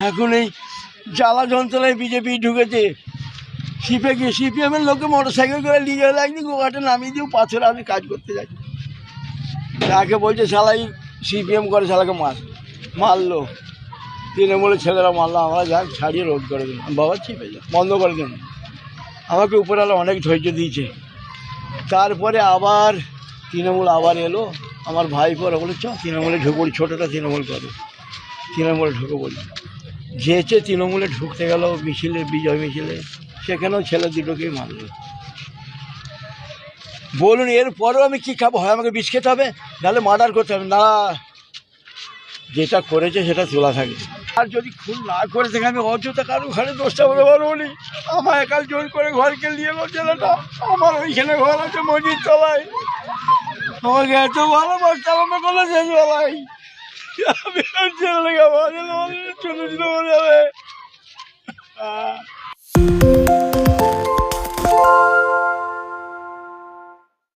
এখন এই জ্বালা যন্ত্রণায় বিজেপি ঢুকেছে। শিপে গিয়ে সিপিএমের লোকে মোটর সাইকেল করে নিয়ে গেলে একদিন গোঘাটে নামিয়ে দিও পাথরে আমি কাজ করতে যাই। তাকে বলছে, শালাই, সিপিএম করে, শালাকে মার, মারলো। তৃণমূলের ছেলেরা মারলো, আমরা যাক, ছাড়িয়ে রোধ করে দিলাম। বাবা চিপে যা বন্ধ করে দিন আমাকে উপরালা অনেক ধৈর্য দিয়েছে। তারপরে আবার তৃণমূল আবার এলো। আমার ভাই পরে বলে, চ, তৃণমূলে ঢুকবো ছোটোটা তৃণমূল করে। তৃণমূলে ঢুকে বলি যেচে তৃণমূলে ঢুকতে গেল মিছিলে, বিজয় মিছিলে, সেখানেও ছেলে দুটোকেই মারল। বলুন, এরপরেও আমি কী খাব? হয় আমাকে বিষ খেতে হবে? নাহলে মার্ডার করতে হবে। না, যেটা করেছে সেটা তোলা থাকবে। আর যদি খুন না করে থাকে আমি অযথা কারও ঘরে দোষটা বলে পারব নি আমার একাল জোর করে ঘরকে নিয়ে এলো ছেলেটা। আমার ওইখানে ঘর আছে মসজিদ তলায়। আমাকে এত ভালোবাসতে আমাকে কোনো শেষ বেলায় আমি আমার ছিল বলে